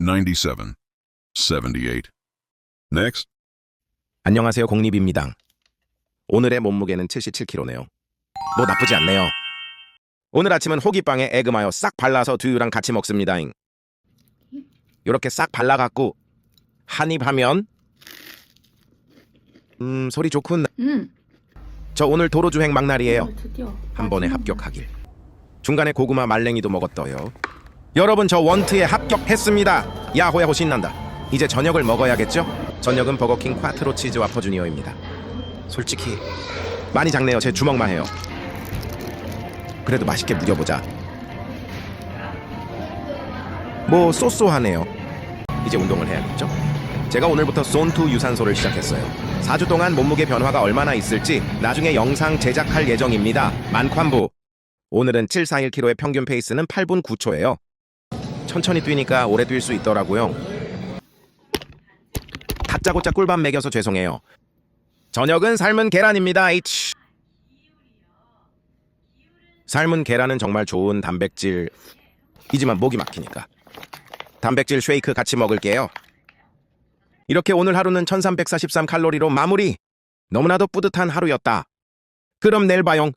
97, 78. Next. 안녕하세요 공립입니다. 오늘의 몸무게는 77kg네요. 뭐 나쁘지 않네요. 오늘 아침은 호기빵에 에그마요 싹 발라서 두유랑 같이 먹습니다. 이렇게 싹 발라갖고 한 입 하면 음 소리 좋군. 음. 저 오늘 도로 주행 막날이에요. 어, 드디어 한 번에 마지막. 합격하길. 중간에 고구마 말랭이도 먹었어요. 여러분 저 원트에 합격했습니다. 야호야호 신난다. 이제 저녁을 먹어야겠죠? 저녁은 버거킹 콰트로 치즈 와퍼 주니어입니다. 솔직히 많이 작네요. 제 주먹만 해요. 그래도 맛있게 무겨보자. 뭐 쏘쏘하네요. 이제 운동을 해야겠죠? 제가 오늘부터 손투 유산소를 시작했어요. 4주 동안 몸무게 변화가 얼마나 있을지 나중에 영상 제작할 예정입니다. 만관부. 오늘은 741kg의 평균 페이스는 8분 9초예요. 천천히 뛰니까 오래 뛸 수 있더라고요. 다짜고짜 꿀밤 먹여서 죄송해요. 저녁은 삶은 계란입니다. H. 삶은 계란은 정말 좋은 단백질. 이지만 목이 막히니까. 단백질 쉐이크 같이 먹을게요. 이렇게 오늘 하루는 1343 칼로리로 마무리. 너무나도 뿌듯한 하루였다. 그럼 내일 봐용.